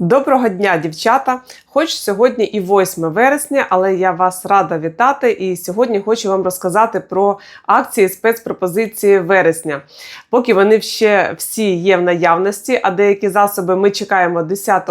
Доброго дня, дівчата! Хоч сьогодні і 8 вересня, але я вас рада вітати. І сьогодні хочу вам розказати про акції спецпропозиції вересня. Поки вони ще всі є в наявності, а деякі засоби ми чекаємо 10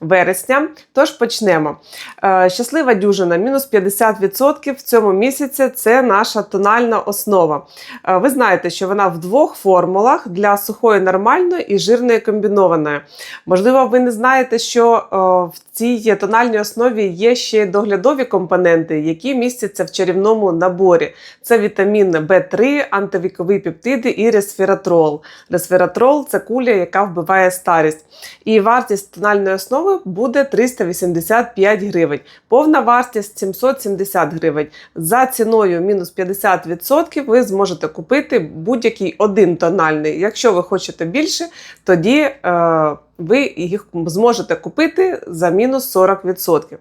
вересня. Тож почнемо. Е, Щаслива дюжина, мінус 50% в цьому місяці це наша тональна основа. Е, Ви знаєте, що вона в двох формулах для сухої нормальної і жирної комбінованої. Можливо, ви не знаєте, що в цій тональній основі є ще доглядові компоненти, які містяться в чарівному наборі. Це вітамін В3, антивікові пептиди і ресвератрол. Ресвератрол це куля, яка вбиває старість. І вартість тональної основи буде 385 гривень. Повна вартість 770 гривень. За ціною мінус 50% ви зможете купити будь-який один тональний. Якщо ви хочете більше, тоді. Е, ви їх зможете купити за мінус 40%.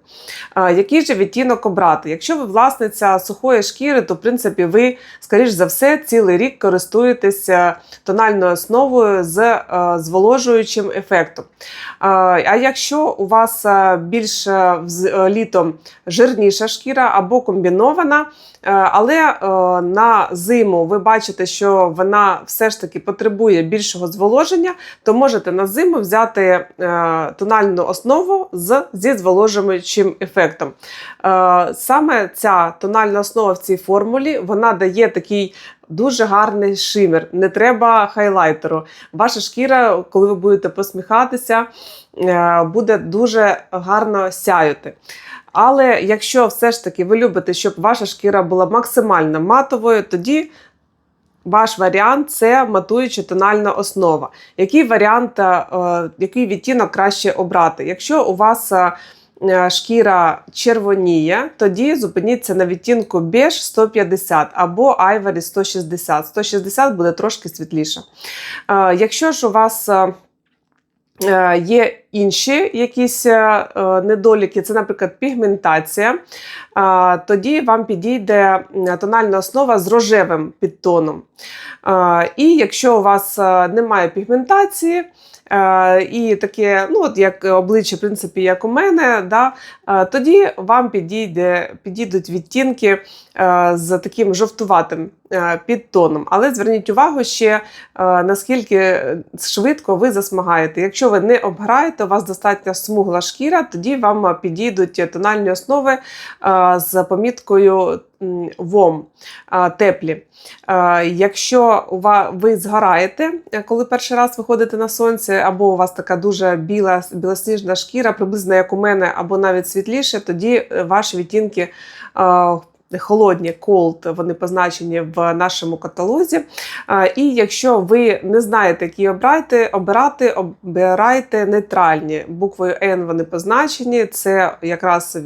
Який же відтінок обрати? Якщо ви власниця сухої шкіри, то в принципі ви, скоріш за все, цілий рік користуєтеся тональною основою з е, зволожуючим ефектом. А, якщо у вас е, більш е, літом жирніша шкіра або комбінована, Але на зиму ви бачите, що вона все ж таки потребує більшого зволоження, то можете на зиму взяти е, тональну основу з, зі зволожуючим ефектом. Е, Саме ця тональна основа в цій формулі вона дає такий. Дуже гарний шимер, не треба хайлайтеру. Ваша шкіра, коли ви будете посміхатися, е, буде дуже гарно сяяти. Але якщо все ж таки ви любите, щоб ваша шкіра була максимально матовою, тоді ваш варіант це матуюча тональна основа. Який варіант, е, який відтінок краще обрати? Якщо у вас е, е, шкіра червоніє, тоді зупиніться на відтінку беж 150 або Ivory 160. 160 буде трошки світліше. Якщо ж у вас Є інші якісь е, е, недоліки, це, наприклад, пігментація. Е, Тоді вам підійде тональна основа з рожевим підтоном. Е, І якщо у вас е, немає пігментації, е, і таке, ну от як обличчя, в принципі, як у мене, да, е, тоді вам підійде, підійдуть відтінки е, з таким жовтуватим е, підтоном. Але зверніть увагу ще, е, наскільки швидко ви засмагаєте. Якщо ви не обграєте, у вас достатньо смугла шкіра, тоді вам е, підійдуть тональні основи е, з поміткою ВОМ теплі. Якщо ви згораєте, е, коли перший раз виходите на сонце, або у вас така дуже біла, білосніжна шкіра, приблизно як у мене, або навіть світліше, тоді е, ваші відтінки. Холодні cold, вони позначені в нашому каталозі. І якщо ви не знаєте, які обрати, обирати, обирайте нейтральні. Буквою N вони позначені. Це якраз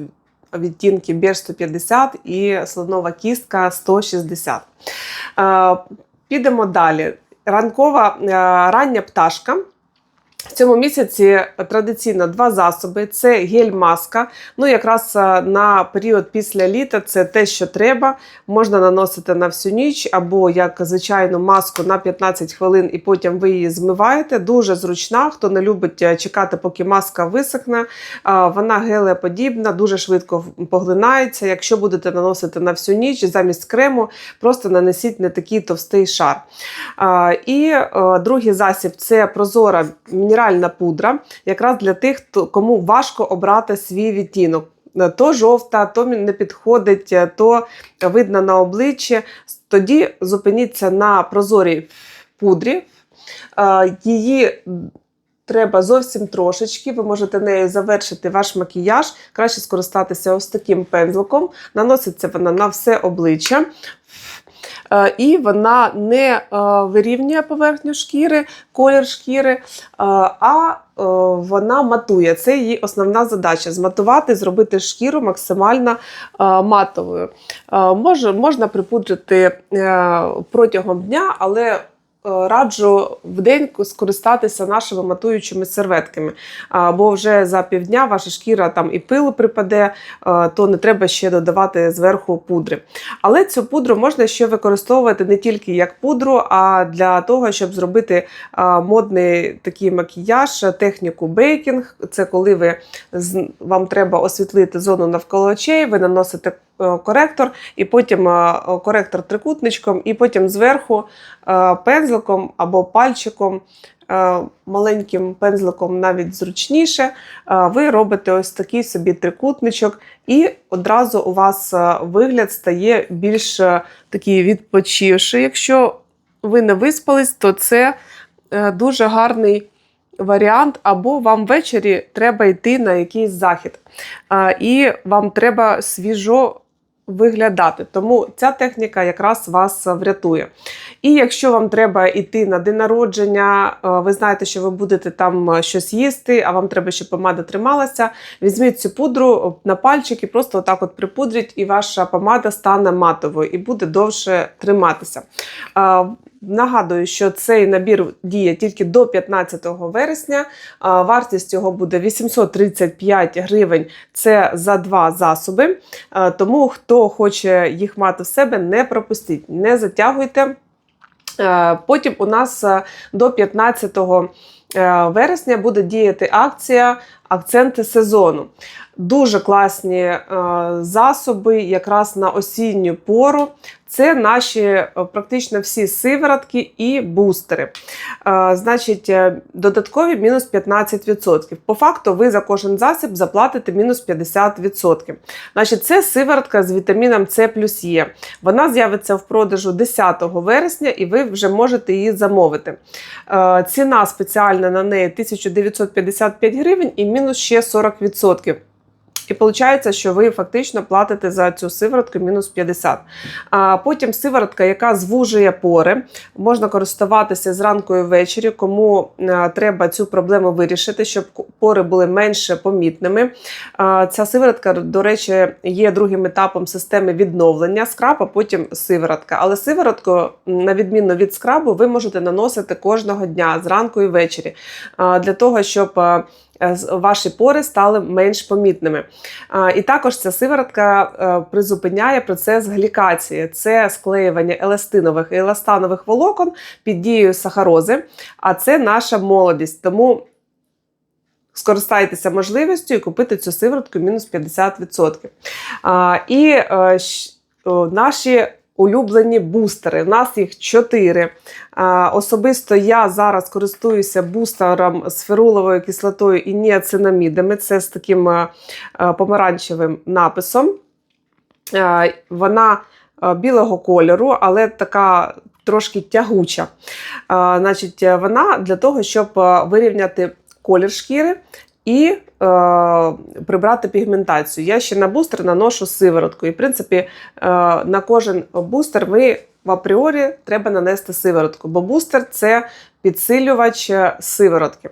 відтінки Beige 150 і слонова кістка 160. Е, Підемо далі. Ранкова е, рання пташка. В цьому місяці традиційно два засоби: це гель-маска. Ну, якраз е, на період після літа це те, що треба. Можна наносити на всю ніч, або як звичайну маску на 15 хвилин, і потім ви її змиваєте. Дуже зручна. Хто не любить е, чекати, поки маска висохне. Вона гелеподібна, дуже швидко поглинається. Якщо будете наносити на всю ніч замість крему, просто нанесіть не такий товстий шар. І е, другий засіб це прозора мінеральна пудра, якраз для тих, кому важко обрати свій відтінок. То жовта, то не підходить, е, то видно на обличчі. Тоді зупиніться на прозорій пудрі. Е, Її треба зовсім трошечки. Ви можете нею завершити ваш макіяж. Краще скористатися ось таким пензликом. Наноситься вона на все обличчя. Е, І вона не е, вирівнює поверхню шкіри, колір шкіри, е, а вона матує. Це її основна задача зматувати, зробити шкіру максимально матовою. Можна припудрити протягом дня, але раджу в день скористатися нашими матуючими серветками. Бо вже за півдня ваша шкіра там і пилу припаде, е, то не треба ще додавати зверху пудри. Але цю пудру можна ще використовувати не тільки як пудру, а для того, щоб зробити модний такий макіяж, техніку бейкінг. Це коли ви вам треба освітлити зону навколо очей, ви наносите е, коректор, і потім е, коректор трикутничком, і потім зверху е, пензликом або пальчиком. е, Маленьким пензликом навіть зручніше, е, ви робите ось такий собі трикутничок, і одразу у вас е, вигляд стає більш е, такий відпочивший. Якщо ви не виспались, то це е, дуже гарний варіант, або вам ввечері треба йти на якийсь захід, е, і вам треба свіжо виглядати. Тому ця техніка якраз вас врятує. І якщо вам треба йти на день народження, е, ви знаєте, що ви будете там е, щось їсти, а вам треба, щоб помада трималася. Візьміть цю пудру на пальчик і просто отак от припудріть, і ваша помада стане матовою і буде довше триматися. Нагадую, що цей набір діє тільки до 15 вересня. Вартість його буде 835 гривень. Це за два засоби. Тому хто хоче їх мати в себе, не пропустіть, не затягуйте. Потім у нас до 15 е, вересня буде діяти акція Акценти сезону. Дуже класні е, засоби, якраз на осінню пору. Це наші е, практично всі сиворотки і бустери. Е, Значить, додаткові мінус 15%. По факту, ви за кожен засіб заплатите мінус 50%. Значить, це сиворотка з вітаміном С плюс Е. Вона з'явиться в продажу 10 вересня, і ви вже можете її замовити. Ціна спеціальна на неї 1955 гривень і мінус ще 40%. І виходить, що ви фактично платите за цю сиворотку мінус 50. А потім сиворотка, яка звужує пори, можна користуватися зранку і ввечері, кому е, треба цю проблему вирішити, щоб пори були менше помітними. Ця сиворотка, до речі, є другим етапом системи відновлення скраб, а потім сиворотка. Але сиворотку, на відміну від скрабу, ви можете наносити кожного дня зранку і ввечері для того, щоб е, ваші пори стали менш помітними. І також ця сиворотка е, призупиняє процес глікації, це склеювання еластинових і еластанових волокон під дією сахарози, а це наша молодість. Тому скористайтеся можливістю і купити цю сиворотку мінус 50%. А, І е, наші улюблені бустери. У нас їх чотири. Особисто я зараз користуюся бустером з феруловою кислотою і ніацинамідами. Це з таким е, е, помаранчевим написом. Е, Вона білого кольору, але така трошки тягуча. Е, Значить, вона для того, щоб вирівняти колір шкіри і е, прибрати пігментацію. Я ще на бустер наношу сиворотку. І, в принципі, е, на кожен бустер ви в апріорі треба нанести сиворотку, бо бустер це підсилювач е, сиворотки.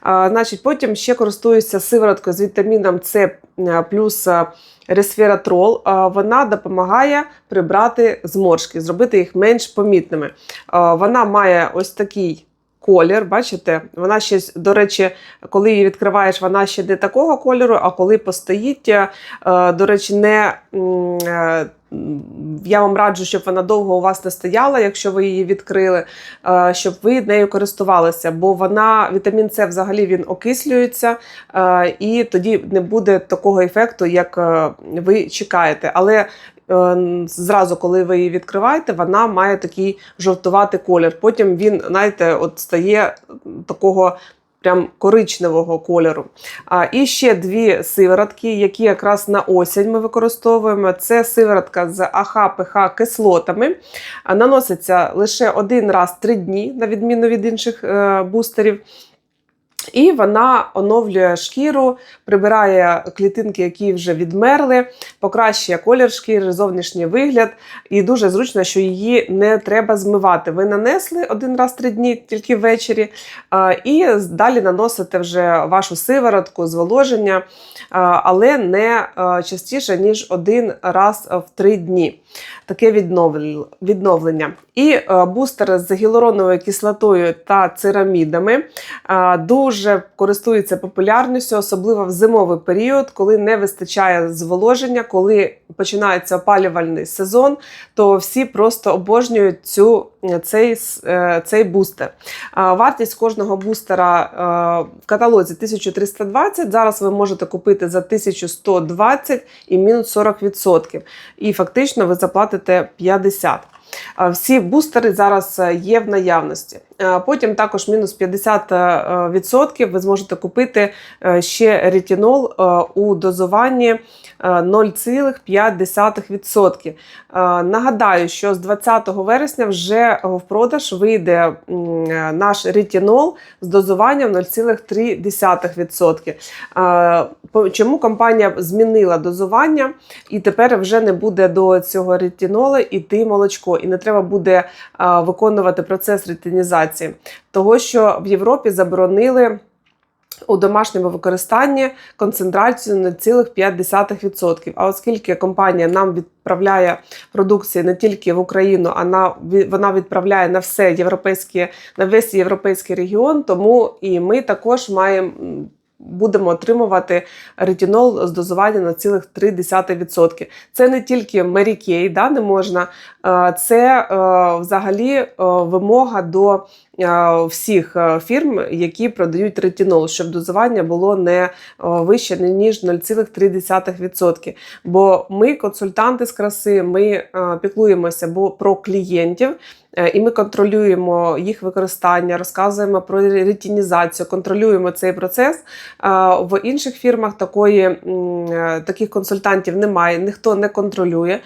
А, значить, потім ще користуюся сивороткою з вітаміном С е, плюс е, ресвератрол. Вона допомагає прибрати зморшки, зробити їх менш помітними. Вона має ось такий. Колір, бачите, вона ще, до речі, коли її відкриваєш, вона ще не такого кольору, а коли постоїть, е, до речі, не е, я вам раджу, щоб вона довго у вас не стояла, якщо ви її відкрили, е, щоб ви нею користувалися, бо вона, вітамін С взагалі він окислюється, е, і тоді не буде такого ефекту, як е, ви чекаєте. Але е, зразу, коли ви її відкриваєте, вона має такий жовтуватий колір. Потім він, знаєте, от стає такого. Прям коричневого кольору. А, і ще дві сиворотки, які якраз на осінь ми використовуємо. Це сиворотка з АХ-ПХ кислотами. А, Наноситься лише один раз три дні, на відміну від інших е, бустерів. І вона оновлює шкіру, прибирає клітинки, які вже відмерли, покращує колір шкіри, зовнішній вигляд. І дуже зручно, що її не треба змивати. Ви нанесли один раз три дні тільки ввечері, і далі наносите вже вашу сиворотку, зволоження, але не частіше, ніж один раз в три дні. Таке відновлення. І е, бустер з гіалуроновою кислотою та церамідами е, дуже користується популярністю, особливо в зимовий період, коли не вистачає зволоження, коли починається опалювальний сезон, то всі просто обожнюють цю, цей, е, цей бустер. Вартість кожного бустера е, в каталозі 1320. Зараз ви можете купити за 1120 і мінус 40%. І фактично ви заплатите 50%. Всі бустери зараз е, є в наявності. Е, Потім також мінус 50% ви зможете купити е, ще ретинол е, у дозуванні е, 0,5%. Е, Нагадаю, що з 20 вересня вже в продаж вийде е, наш ретинол з дозуванням 0,3%. Е, Чому компанія змінила дозування і тепер вже не буде до цього ретинолу йти молочко, і не треба буде е, виконувати процес ретинізації, того що в Європі заборонили. У домашньому використанні концентрацію 0,5%. А оскільки компанія нам відправляє продукцію не тільки в Україну, а на вона відправляє на все європейське, на весь європейський регіон, тому і ми також маємо. Будемо отримувати ретінол з дозування на цілих 0,3%. Це не тільки Mary Kay, да, не можна, е, це е, взагалі е, вимога до всіх е, фірм, які продають ретинол, щоб дозування було не е, вище ніж 0,3%. Бо ми, консультанти з краси, ми е, піклуємося про клієнтів. І ми контролюємо їх використання, розказуємо про ретинізацію, контролюємо цей процес. В інших фірмах такої, таких консультантів немає, ніхто не контролює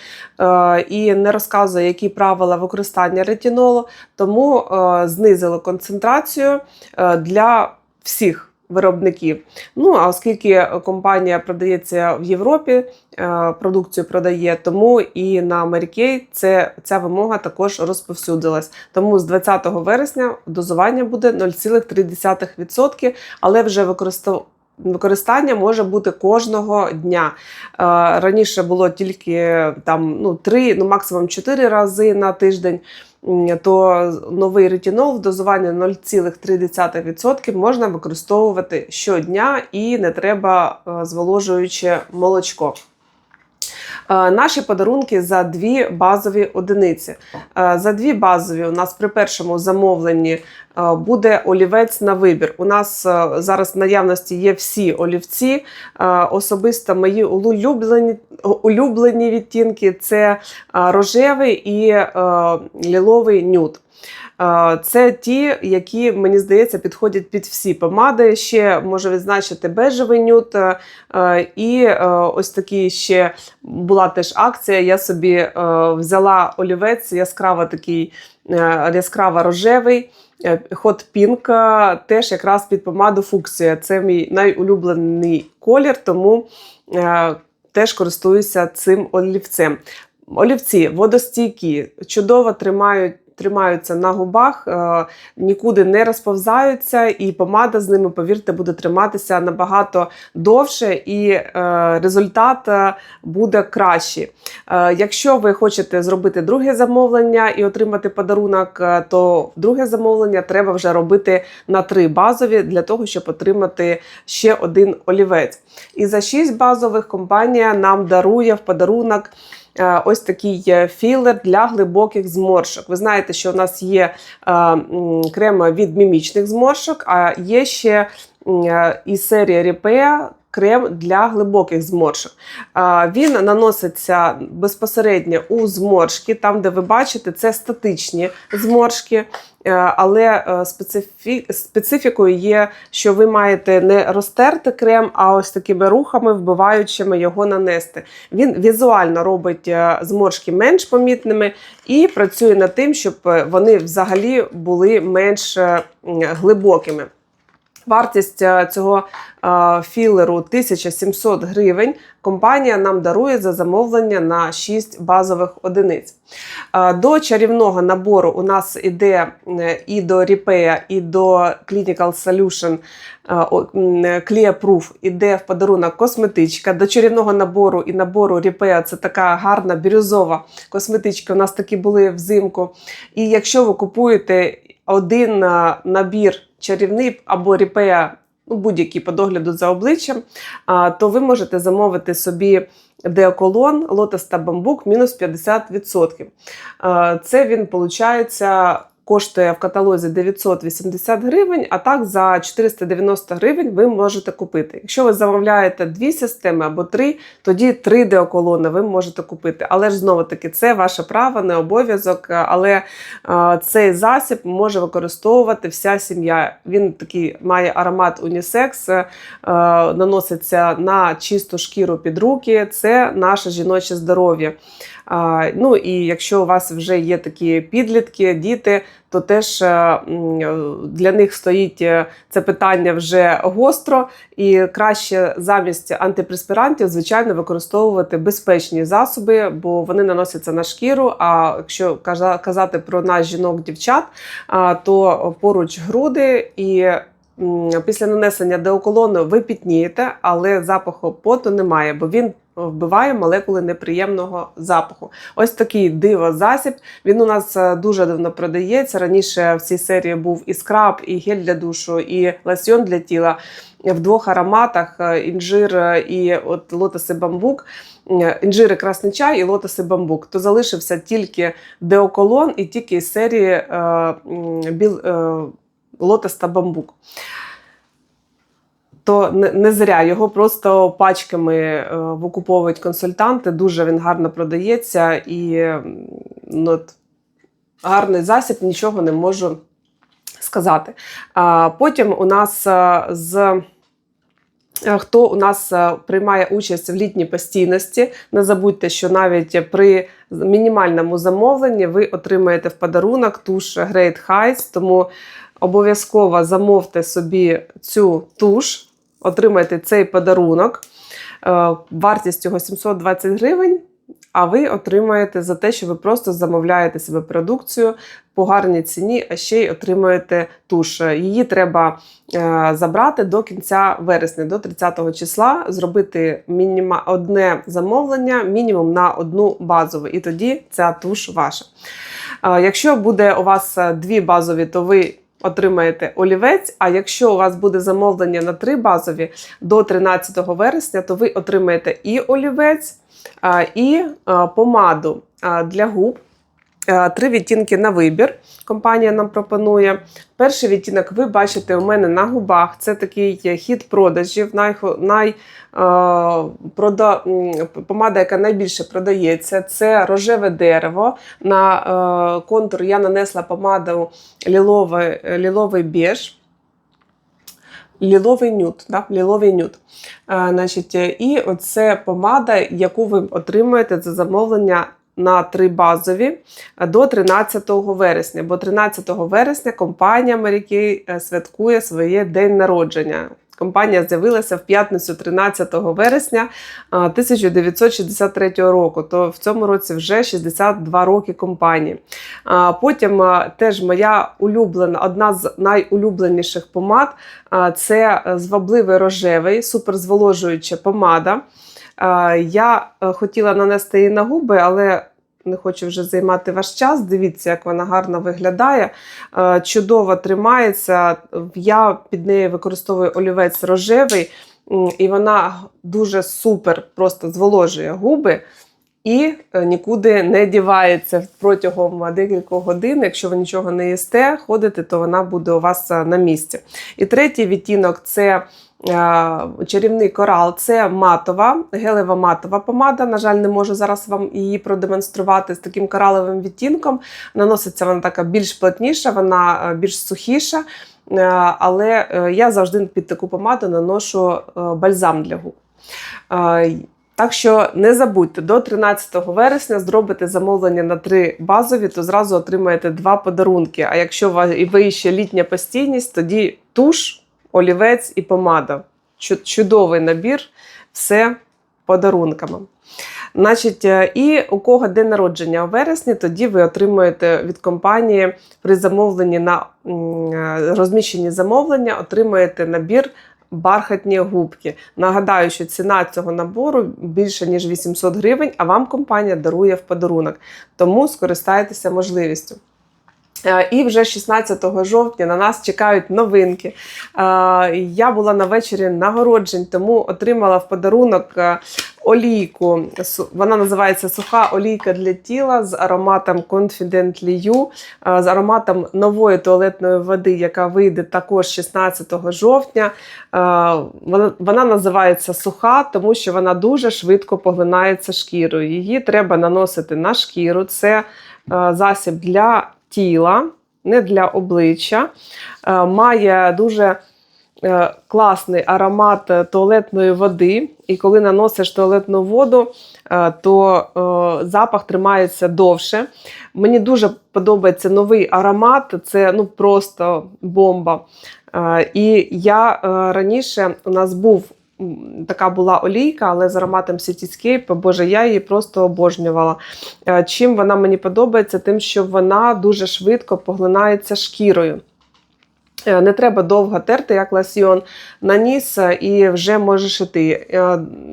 і не розказує, які правила використання ретинолу, тому е, знизили концентрацію е, для всіх. Виробників. Ну а оскільки компанія продається в Європі, е, продукцію продає, тому і на Марікей це ця вимога також розповсюдилась. Тому з 20 вересня дозування буде 0,3%, але вже використовувати. Використання може бути кожного дня. Е, Раніше було тільки там ну 3, ну максимум 4 рази на тиждень. То новий ретінол в дозуванні 0,3% можна використовувати щодня і не треба е, зволожуюче молочко. Е, Наші подарунки за дві базові одиниці. Е, За дві базові у нас при першому замовленні е, буде олівець на вибір. У нас зараз в наявності є всі олівці. Особисто мої улюблені, улюблені відтінки це рожевий і ліловий нюд. Це ті, які, мені здається, підходять під всі помади. Ще можу відзначити бежевий нюд. е, е, І е, ось такий ще була теж акція. Я собі взяла олівець яскраво такий яскраво рожевий. Hot Pink теж якраз під помаду фуксія. Це мій найулюблений колір, тому теж користуюся цим олівцем. Олівці водостійкі, чудово тримають. Тримаються на губах, е, нікуди не розповзаються, і помада з ними, повірте, буде триматися набагато довше, і е, результат е, буде кращий. Якщо ви хочете зробити друге замовлення і отримати подарунок, то друге замовлення треба вже робити на три базові для того, щоб отримати ще один олівець. І за шість базових компанія нам дарує в подарунок. Е, Ось такий е, філер для глибоких зморшок. Ви знаєте, що у нас є е, крем від мімічних зморшок, а є ще і серія Ріпея. крем для глибоких зморшок. Він наноситься безпосередньо у зморшки, там, де ви бачите, це статичні зморшки. Е, Але е, специфі... специфікою є, що ви маєте не розтерти крем, а ось такими рухами, вбиваючими його нанести. Він візуально робить е, зморшки менш помітними і працює над тим, щоб вони взагалі були менш глибокими. Вартість е, цього е, філеру 1700 гривень. Компанія нам дарує за замовлення на 6 базових одиниць. Е, До чарівного набору у нас іде і до Repair, і до Clinical Solution е, о, м, Clear Proof іде в подарунок косметичка. До чарівного набору і набору Repair це така гарна бірюзова косметичка. У нас такі були взимку. І якщо ви купуєте один набір чарівний або ріпея, ну, будь-який по догляду за обличчям, то ви можете замовити собі деоколон, лотос та бамбук мінус 50%. А, Це він, виходить, коштує в каталозі 980 гривень, а так за 490 гривень ви можете купити. Якщо ви замовляєте дві системи або три, тоді три деоколони ви можете купити. Але ж знову таки це ваше право, не обов'язок. Але е, цей засіб може використовувати вся сім'я. Він такий має аромат унісекс, е, наноситься на чисту шкіру під руки. Це наше жіноче здоров'я. Ну і якщо у вас вже є такі підлітки, діти, то теж е, для них стоїть е, це питання вже гостро, і краще замість антипреспірантів, звичайно, використовувати безпечні засоби, бо вони наносяться на шкіру. А якщо казати про нас жінок-дівчат, то поруч груди і. Після нанесення деоколону ви пітнієте, але запаху поту немає, бо він вбиває молекули неприємного запаху. Ось такий диво засіб. Він у нас е, дуже давно продається. Раніше в цій серії був і скраб, і гель для душу, і лосьйон для тіла. В двох ароматах е, інжир е, і от лотоси бамбук. Е, Інжири красний чай і лотоси бамбук. То залишився тільки деоколон і тільки із серії е, біл, е, лотос та бамбук то не, не зря його просто пачками е, викуповують консультанти. Дуже він гарно продається і ну, от, гарний засіб, нічого не можу сказати. А, потім у нас е, з. е, Хто у нас приймає участь в літній постійності, не забудьте, що навіть при мінімальному замовленні ви отримаєте в подарунок туш Great Heights, тому обов'язково замовте собі цю туш, отримайте цей подарунок. Е, Вартість його 720 гривень. А ви отримаєте за те, що ви просто замовляєте себе продукцію по гарній ціні, а ще й отримуєте туш. Її треба е, забрати до кінця вересня, до 30 числа, зробити мініма одне замовлення, мінімум на одну базову, і тоді ця туш ваша. Е, якщо буде у вас дві базові, то ви отримаєте олівець. А якщо у вас буде замовлення на три базові до 13 вересня, то ви отримаєте і олівець, і помаду для губ. А, Три відтінки на вибір. Компанія нам пропонує. Перший відтінок ви бачите у мене на губах. Це такий хід продажів. Най, най, е, прода, помада, яка найбільше продається, це рожеве дерево. На е, контур я нанесла помаду ліловий, ліловий біж. Ліловий нюд, да? ліловий нюд. Е, значить, е, і оце помада, яку ви отримуєте за замовлення на три базові е, до 13 вересня. Бо 13 вересня компанія Mary Kay святкує своє день народження. Компанія з'явилася в п'ятницю 13 вересня е, 1963 року. То в цьому році вже 62 роки компанії. Потім е, теж моя улюблена, одна з найулюбленіших помад е, це звабливий рожевий, суперзволожуюча помада. Я е, хотіла нанести її на губи, але не хочу вже займати ваш час. Дивіться, як вона гарно виглядає. Е, Чудово тримається. Я під нею використовую олівець рожевий, і вона дуже супер просто зволожує губи. І е, нікуди не дівається протягом декількох годин. Якщо ви нічого не їсте, ходите, то вона буде у вас на місці. І третій відтінок це чарівний корал, це матова, гелева матова помада. На жаль, не можу зараз вам її продемонструвати з таким кораловим відтінком. Наноситься вона така більш плотніша, вона е, більш сухіша. Е, Але е, я завжди під таку помаду наношу е, бальзам для губ. Е, Так що не забудьте, до 13 вересня зробите замовлення на три базові, то зразу отримаєте два подарунки. А якщо ви ще літня постійність, тоді туш олівець і помада. Чудовий набір, все подарунками. Значить, е, і у кого день народження у вересні, тоді ви отримуєте від компанії при замовленні на е, замовлення, отримуєте набір бархатні губки. Нагадаю, що ціна цього набору більше ніж 800 гривень, а вам компанія дарує в подарунок. Тому скористайтеся можливістю. Е, І вже 16 жовтня на нас чекають новинки. Е, Я була на вечорі нагороджень, тому отримала в подарунок е, олійку. Вона називається суха олійка для тіла з ароматом Confident You, з ароматом нової туалетної води, яка вийде також 16 жовтня. Вона, називається суха, тому що вона дуже швидко поглинається шкірою. Її треба наносити на шкіру. Це засіб для тіла, не для обличчя. Е, Має дуже е, класний аромат е, туалетної води. І коли наносиш туалетну воду, то запах тримається довше. Мені дуже подобається новий аромат, це ну просто бомба. І я раніше у нас був. Така була олійка, але з ароматом Cityscape, боже, я її просто обожнювала. Е, Чим вона мені подобається? Тим, що вона дуже швидко поглинається шкірою. Е, Не треба довго терти, як ласьйон, наніс е, і вже можеш іти.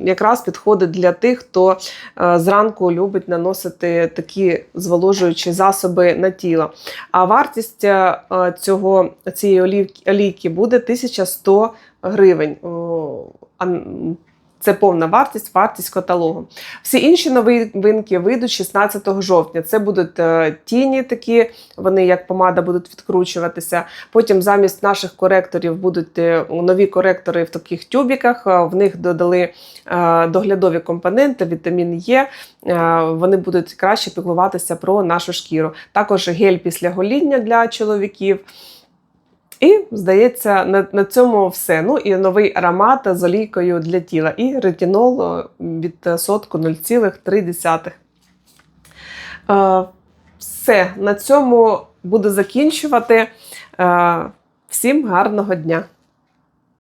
Якраз підходить для тих, хто зранку любить наносити такі зволожуючі засоби на тіло. А вартість цього, цієї олійки буде 1100 гривень. Це повна вартість, вартість каталогу. Всі інші новинки вийдуть 16 жовтня. Це будуть е, тіні такі, вони як помада будуть відкручуватися. Потім замість наших коректорів будуть е, нові коректори в таких тюбіках. Е, В них додали доглядові компоненти, вітамін. Е, Вони будуть краще піклуватися про нашу шкіру. Також гель після гоління для чоловіків. І, здається, на, на цьому все. Ну і новий аромат з олійкою для тіла. І ретінол е, від сотку 0,3. Е, Все, на цьому буду закінчувати. Е, Всім гарного дня!